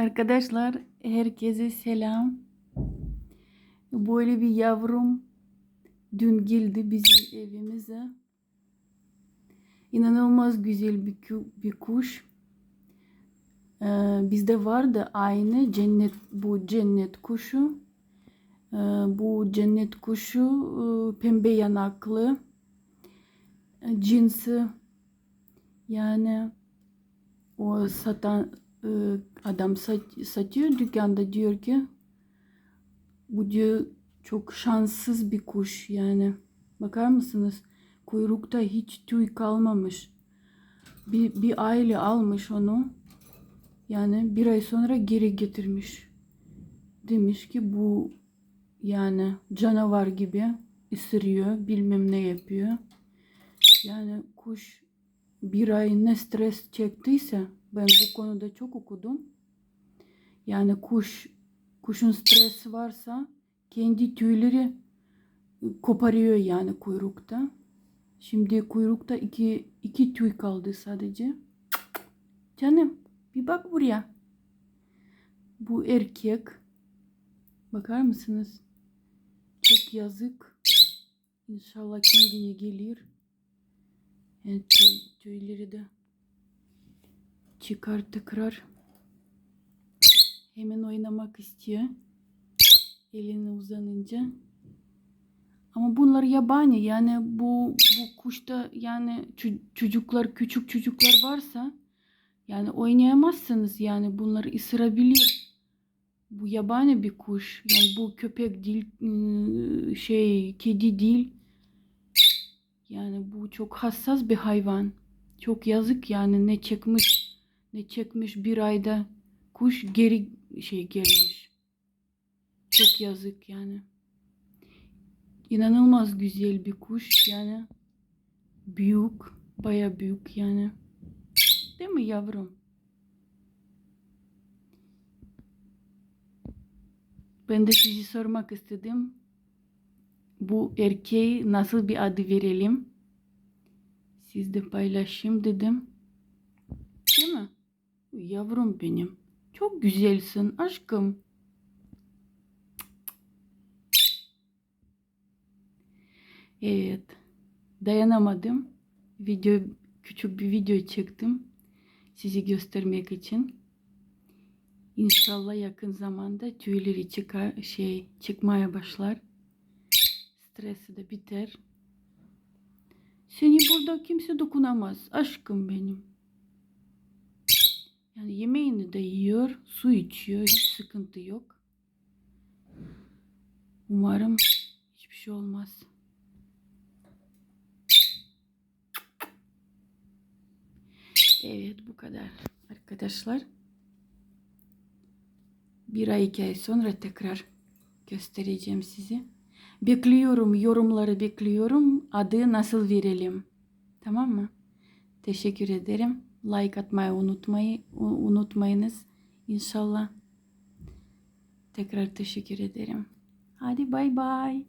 Arkadaşlar herkese selam. Böyle bir yavrum dün geldi bizim evimize. İnanılmaz güzel bir, bir kuş. Ee, bizde vardı aynı cennet bu cennet kuşu. Ee, bu cennet kuşu e, pembe yanaklı cinsi yani o satan adam sat- satıyor. Dükkanda diyor ki bu diyor çok şanssız bir kuş yani. Bakar mısınız? Kuyrukta hiç tüy kalmamış. Bir, bir aile almış onu. Yani bir ay sonra geri getirmiş. Demiş ki bu yani canavar gibi ısırıyor bilmem ne yapıyor. Yani kuş bir ay ne stres çektiyse ben bu konuda çok okudum. Yani kuş kuşun stresi varsa kendi tüyleri koparıyor yani kuyrukta. Şimdi kuyrukta iki, iki tüy kaldı sadece. Canım bir bak buraya. Bu erkek. Bakar mısınız? Çok yazık. İnşallah kendine gelir. Yani tüy, tüyleri de çıkar tekrar. Hemen oynamak istiyor. Eline uzanınca. Ama bunlar yabani yani bu bu kuşta yani ço- çocuklar küçük çocuklar varsa yani oynayamazsınız yani bunları ısırabilir. Bu yabani bir kuş. Yani bu köpek değil ıı, şey kedi değil. Yani bu çok hassas bir hayvan. Çok yazık yani ne çekmiş ne çekmiş bir ayda kuş geri şey gelmiş. Çok yazık yani. İnanılmaz güzel bir kuş yani. Büyük, baya büyük yani. Değil mi yavrum? Ben de sizi sormak istedim. Bu erkeği nasıl bir adı verelim? Siz de paylaşayım dedim. Değil mi? Yavrum benim. Çok güzelsin aşkım. Evet. Dayanamadım. Video küçük bir video çektim. Sizi göstermek için. İnşallah yakın zamanda tüyleri çıkar şey çıkmaya başlar. Stresi de biter. Seni burada kimse dokunamaz. Aşkım benim. Yani yemeğini de yiyor, su içiyor, hiç sıkıntı yok. Umarım hiçbir şey olmaz. Evet bu kadar arkadaşlar. Bir ay iki ay sonra tekrar göstereceğim size. Bekliyorum yorumları bekliyorum. Adı nasıl verelim? Tamam mı? Teşekkür ederim. Like atmayı unutmayı unutmayınız. İnşallah. Tekrar teşekkür ederim. Hadi bay bay.